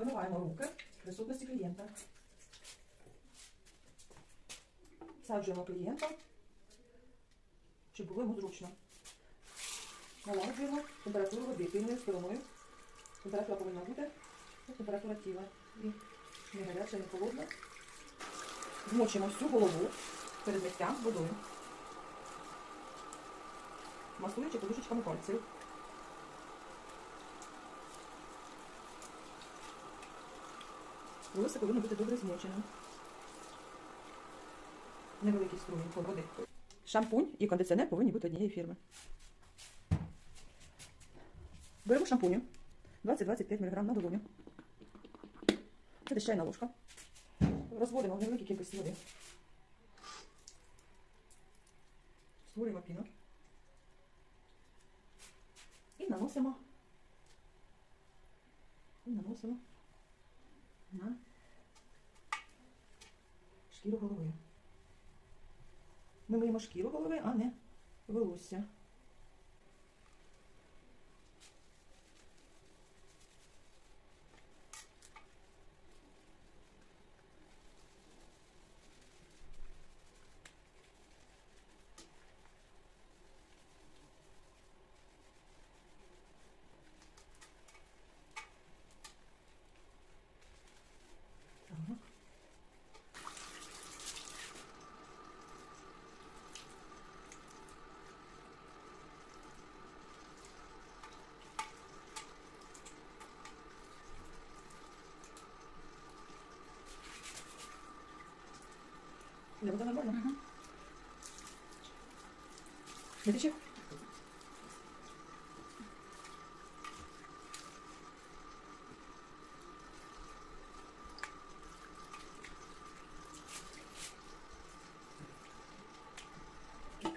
Вимиваємо руки в присутності клієнта. Саджуємо клієнта, щоб було йому зручно. Налагоджуємо температуру тильною стороною. Температура повинна бути це температура тіла. І не гаряча, не холодна. Змочимо всю голову перед миттям водою. Масуючи подушечками пальців. Волосся повинно бути добре змоченим. Невеликий струї води. Шампунь і кондиціонер повинні бути однієї фірми. Беремо шампуню 20-25 мг на долоню. Це десь ложка. Розводимо в невеликій кількості води. Створюємо піну. І наносимо. І наносимо на шкіру голови. Ми миємо шкіру голови, а не волосся. Так. Не буде нормально? Мгм. Не тече?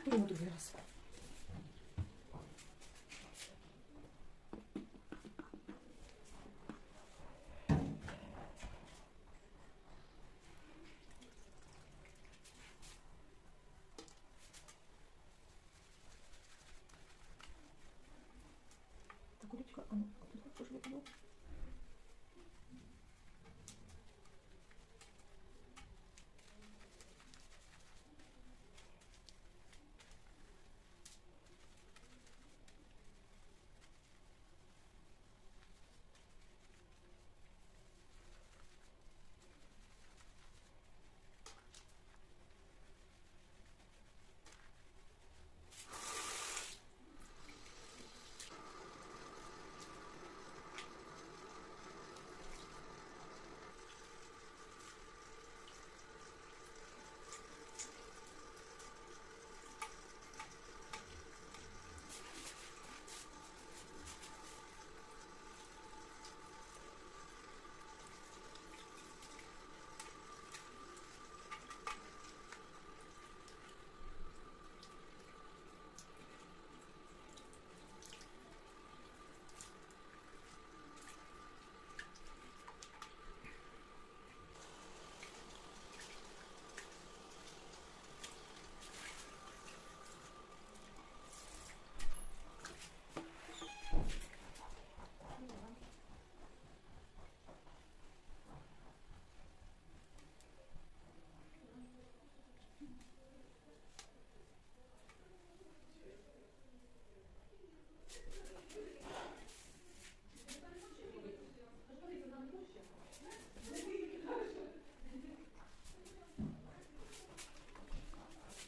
Беремо другий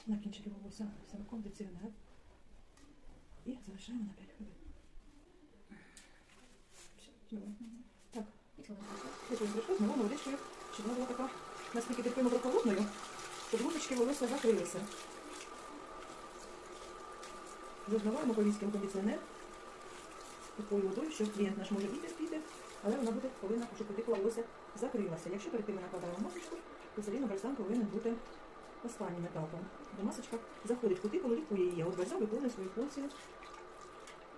На кінчики волосся саме кондиціонер. І залишаємо на 5 хвилин. Так, знову водичкою, щоб вона була така, наскільки терпимо прохолодною, щоб ручечки волосся закрилися. Розмиваємо повіським кондиціонер такою водою, що клієнт наш може і терпіти, але вона буде повинна, щоб потекла волосся закрилася. Якщо перед тим ми накладаємо масочку, то все рівно бальзам повинен бути останнім етапом. Де масочка заходить в кутикулу, лікує її, а от бальзам виконує свою функцію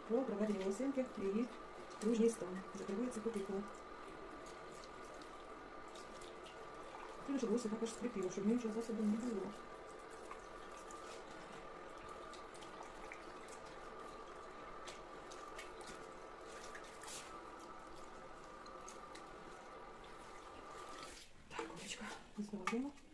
по проведенню волосинки в її дружній стан. Закривається кутикула. Треба, щоб волосся також скріпіло, щоб нічого засобу не було. Виставляємо. Так,